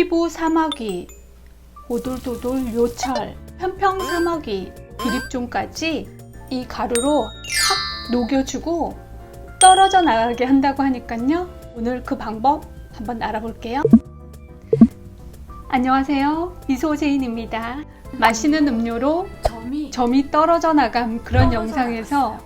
피부 사마귀, 오돌도돌 요철, 편평 사마귀, 비립종까지 이 가루로 탁 녹여주고 떨어져 나가게 한다고 하니까요. 오늘 그 방법 한번 알아볼게요. 안녕하세요. 이소재인입니다. 마시는 음료로 점이 점이 떨어져 나간 그런 영상에서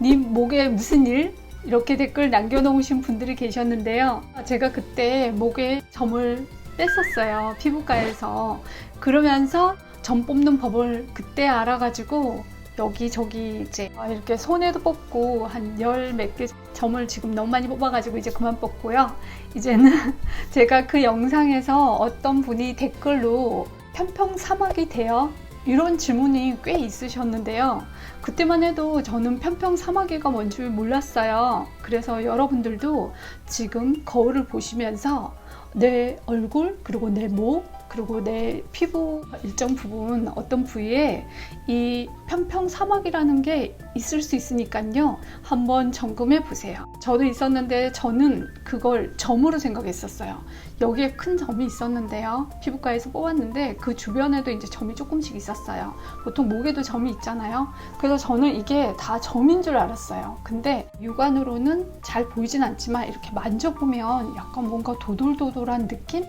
님 목에 무슨 일? 이렇게 댓글 남겨놓으신 분들이 계셨는데요. 제가 그때 목에 점을 뺐었어요. 피부과에서. 그러면서 점 뽑는 법을 그때 알아가지고 여기저기 이제 이렇게 손에도 뽑고 한 열 몇 개 점을 지금 너무 많이 뽑아가지고 이제 그만 뽑고요. 이제는 제가 그 영상에서 어떤 분이 댓글로 편평 사막이 돼요? 이런 질문이 꽤 있으셨는데요. 그때만 해도 저는 편평 사마귀가 뭔지 몰랐어요. 그래서 여러분들도 지금 거울을 보시면서 내 얼굴, 그리고 내 목, 그리고 내 피부 일정 부분 어떤 부위에 이 편평 사막이라는 게 있을 수 있으니까요. 한번 점검해 보세요. 저도 있었는데 저는 그걸 점으로 생각했었어요. 여기에 큰 점이 있었는데요. 피부과에서 뽑았는데 그 주변에도 이제 점이 조금씩 있었어요. 보통 목에도 점이 있잖아요. 그래서 저는 이게 다 점인 줄 알았어요. 근데 육안으로는 잘 보이진 않지만 이렇게 만져보면 약간 뭔가 도돌도돌한 느낌?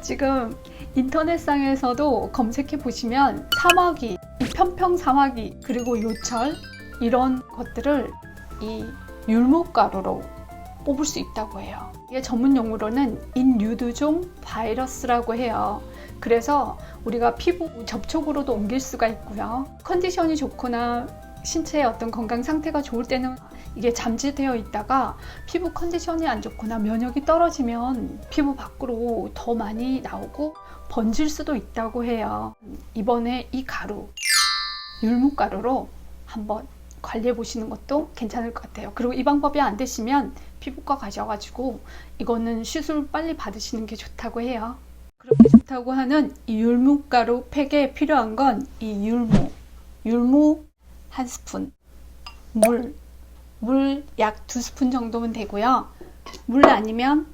지금 인터넷상에서도 검색해 보시면 사마귀, 이 편평 사마귀, 그리고 요철 이런 것들을 이 율무가루로 뽑을 수 있다고 해요. 이게 전문 용어로는 인유두종 바이러스라고 해요. 그래서 우리가 피부 접촉으로도 옮길 수가 있고요. 컨디션이 좋거나 신체의 어떤 건강 상태가 좋을 때는 이게 잠재되어 있다가 피부 컨디션이 안 좋거나 면역이 떨어지면 피부 밖으로 더 많이 나오고 번질 수도 있다고 해요. 이번에 이 가루, 율무가루로 한번 관리해 보시는 것도 괜찮을 것 같아요. 그리고 이 방법이 안 되시면 피부과 가셔가지고 이거는 시술 빨리 받으시는 게 좋다고 해요. 그렇게 좋다고 하는 이 율무가루 팩에 필요한 건 이 율무, 율무 한 스푼, 물, 물 약 두 스푼 정도면 되고요. 물 아니면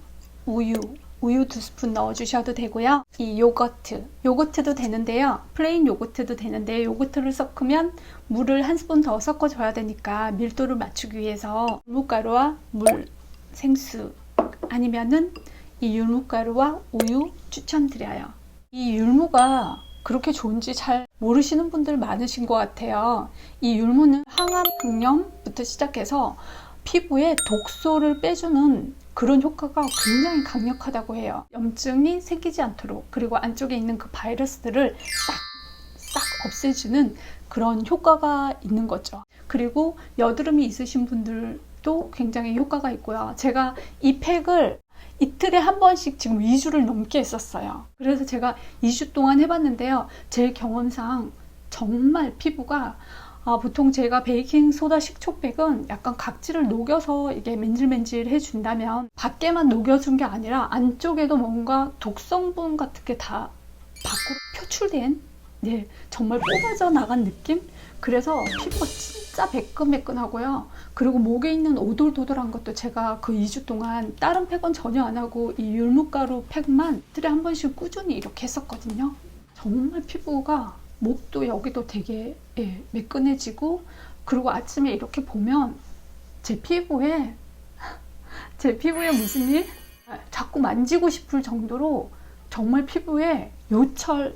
우유, 우유 두 스푼 넣어주셔도 되고요. 이 요거트, 요거트도 되는데요. 플레인 요거트도 되는데 요거트를 섞으면 물을 한 스푼 더 섞어줘야 되니까 밀도를 맞추기 위해서 율무가루와 물, 생수 아니면은 이 율무가루와 우유 추천드려요. 이 율무가 그렇게 좋은지 잘 모르시는 분들 많으신 것 같아요. 이 율무는 항암 흑염부터 시작해서 피부에 독소를 빼주는 그런 효과가 굉장히 강력하다고 해요. 염증이 생기지 않도록 그리고 안쪽에 있는 그 바이러스들을 싹, 싹 없애주는 그런 효과가 있는 거죠. 그리고 여드름이 있으신 분들도 굉장히 효과가 있고요. 제가 이 팩을 이틀에 한 번씩 지금 2주를 넘게 했었어요. 그래서 제가 2주 동안 해봤는데요. 제 경험상 정말 피부가 아, 보통 제가 베이킹 소다 식초백은 약간 각질을 녹여서 이게 맨질맨질 해준다면 밖에만 녹여준 게 아니라 안쪽에도 뭔가 독성분 같은 게 다 밖으로 표출된 네, 정말 뽑아져 나간 느낌? 그래서 피부가 진짜 매끈매끈하고요. 그리고 목에 있는 오돌도돌한 것도 제가 그 2주 동안 다른 팩은 전혀 안 하고 이 율무가루 팩만 틀에 한 번씩 꾸준히 이렇게 했었거든요. 정말 피부가 목도 여기도 되게 예, 매끈해지고 그리고 아침에 이렇게 보면 제 피부에 제 피부에 무슨 일? 자꾸 만지고 싶을 정도로 정말 피부에 요철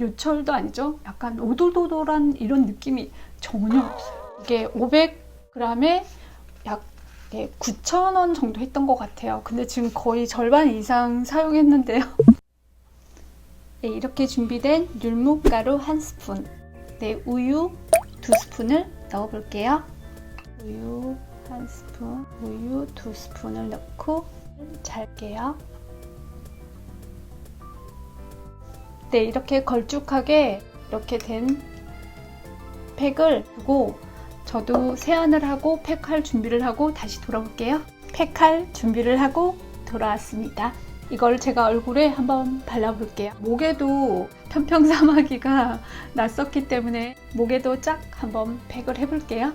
요철도 아니죠. 약간 오돌도돌한 이런 느낌이 전혀 없어요. 이게 500g에 약 9,000원 정도 했던 것 같아요. 근데 지금 거의 절반 이상 사용했는데요. 네, 이렇게 준비된 율무가루 한 스푼, 네, 우유 두 스푼을 넣어 볼게요. 우유 한 스푼, 우유 두 스푼을 넣고 잘게요. 네, 이렇게 걸쭉하게 이렇게 된 팩을 두고 저도 세안을 하고 팩할 준비를 하고 다시 돌아올게요. 팩할 준비를 하고 돌아왔습니다. 이걸 제가 얼굴에 한번 발라볼게요. 목에도 편평사마귀가 났었기 때문에 목에도 쫙 한번 팩을 해볼게요.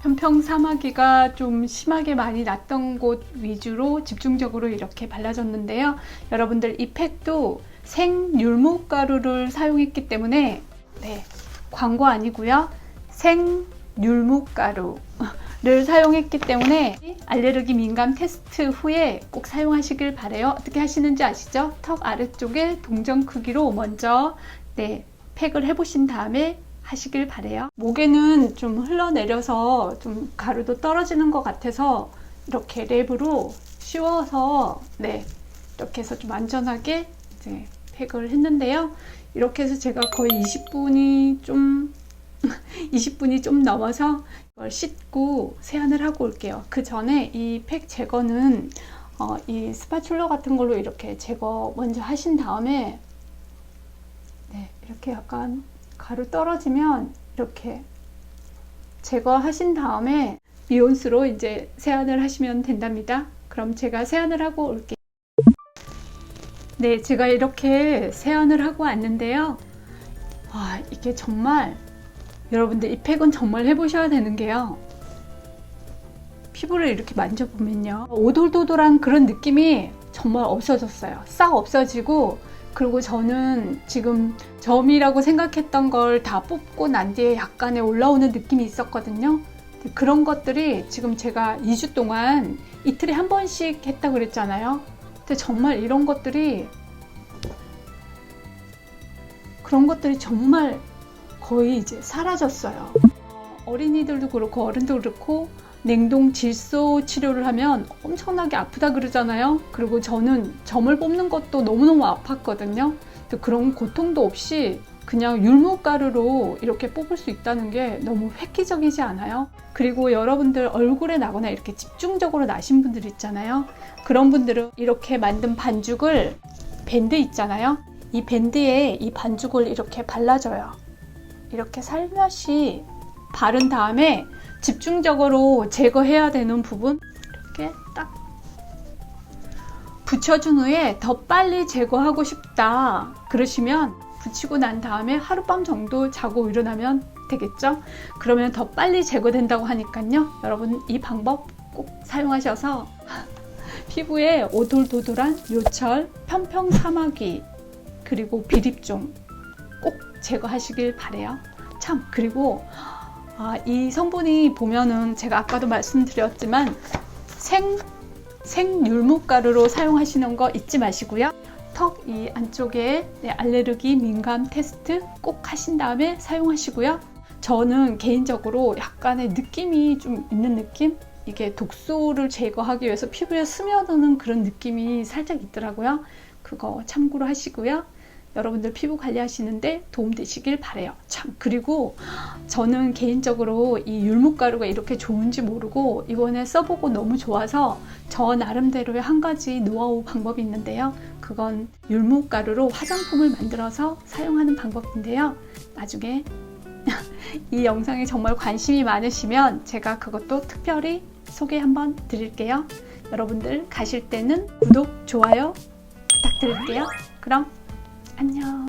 편평 사마귀가 좀 심하게 많이 났던 곳 위주로 집중적으로 이렇게 발라줬는데요. 여러분들 이 팩도 생율무 가루를 사용했기 때문에 네, 광고 아니고요. 생율무 가루를 사용했기 때문에 알레르기 민감 테스트 후에 꼭 사용하시길 바래요. 어떻게 하시는지 아시죠? 턱 아래쪽에 동전 크기로 먼저 네, 팩을 해보신 다음에 하시길 바래요. 목에는 좀 흘러내려서 좀 가루도 떨어지는 것 같아서 이렇게 랩으로 씌워서 네 이렇게 해서 좀 안전하게 이제 팩을 했는데요. 이렇게 해서 제가 거의 20분이 좀 20분이 좀 넘어서 이걸 씻고 세안을 하고 올게요. 그 전에 이 팩 제거는 어, 이 스파츌러 같은 걸로 이렇게 제거 먼저 하신 다음에 네, 이렇게 약간 가루 떨어지면 이렇게 제거하신 다음에 미온수로 이제 세안을 하시면 된답니다. 그럼 제가 세안을 하고 올게요. 네, 제가 이렇게 세안을 하고 왔는데요. 아, 이게 정말 여러분들 이 팩은 정말 해보셔야 되는 게요. 피부를 이렇게 만져보면요. 오돌도돌한 그런 느낌이 정말 없어졌어요. 싹 없어지고 그리고 저는 지금 점이라고 생각했던 걸 다 뽑고 난 뒤에 약간의 올라오는 느낌이 있었거든요. 그런 것들이 지금 제가 2주 동안 이틀에 한 번씩 했다고 그랬잖아요. 근데 정말 이런 것들이 그런 것들이 정말 거의 이제 사라졌어요. 어, 어린이들도 그렇고 어른도 그렇고 냉동 질소 치료를 하면 엄청나게 아프다 그러잖아요. 그리고 저는 점을 뽑는 것도 너무너무 아팠거든요. 그런 고통도 없이 그냥 율무가루로 이렇게 뽑을 수 있다는 게 너무 획기적이지 않아요? 그리고 여러분들 얼굴에 나거나 이렇게 집중적으로 나신 분들 있잖아요. 그런 분들은 이렇게 만든 반죽을 밴드 있잖아요. 이 밴드에 이 반죽을 이렇게 발라줘요. 이렇게 살며시 바른 다음에 집중적으로 제거해야 되는 부분 이렇게 딱 붙여준 후에 더 빨리 제거하고 싶다 그러시면 붙이고 난 다음에 하룻밤 정도 자고 일어나면 되겠죠? 그러면 더 빨리 제거된다고 하니까요. 여러분 이 방법 꼭 사용하셔서 피부에 오돌도돌한 요철, 편평 사마귀 그리고 비립종 꼭 제거하시길 바래요. 참 그리고 아, 이 성분이 보면은 제가 아까도 말씀드렸지만 생 생율무가루로 사용하시는 거 잊지 마시고요. 턱 이 안쪽에 네, 알레르기 민감 테스트 꼭 하신 다음에 사용하시고요. 저는 개인적으로 약간의 느낌이 좀 있는 느낌? 이게 독소를 제거하기 위해서 피부에 스며드는 그런 느낌이 살짝 있더라고요. 그거 참고로 하시고요. 여러분들 피부 관리하시는데 도움 되시길 바래요. 참 그리고 저는 개인적으로 이 율무가루가 이렇게 좋은지 모르고 이번에 써보고 너무 좋아서 저 나름대로의 한 가지 노하우 방법이 있는데요. 그건 율무가루로 화장품을 만들어서 사용하는 방법인데요. 나중에 이 영상에 정말 관심이 많으시면 제가 그것도 특별히 소개 한번 드릴게요. 여러분들 가실 때는 구독, 좋아요 부탁드릴게요. 그럼 안녕.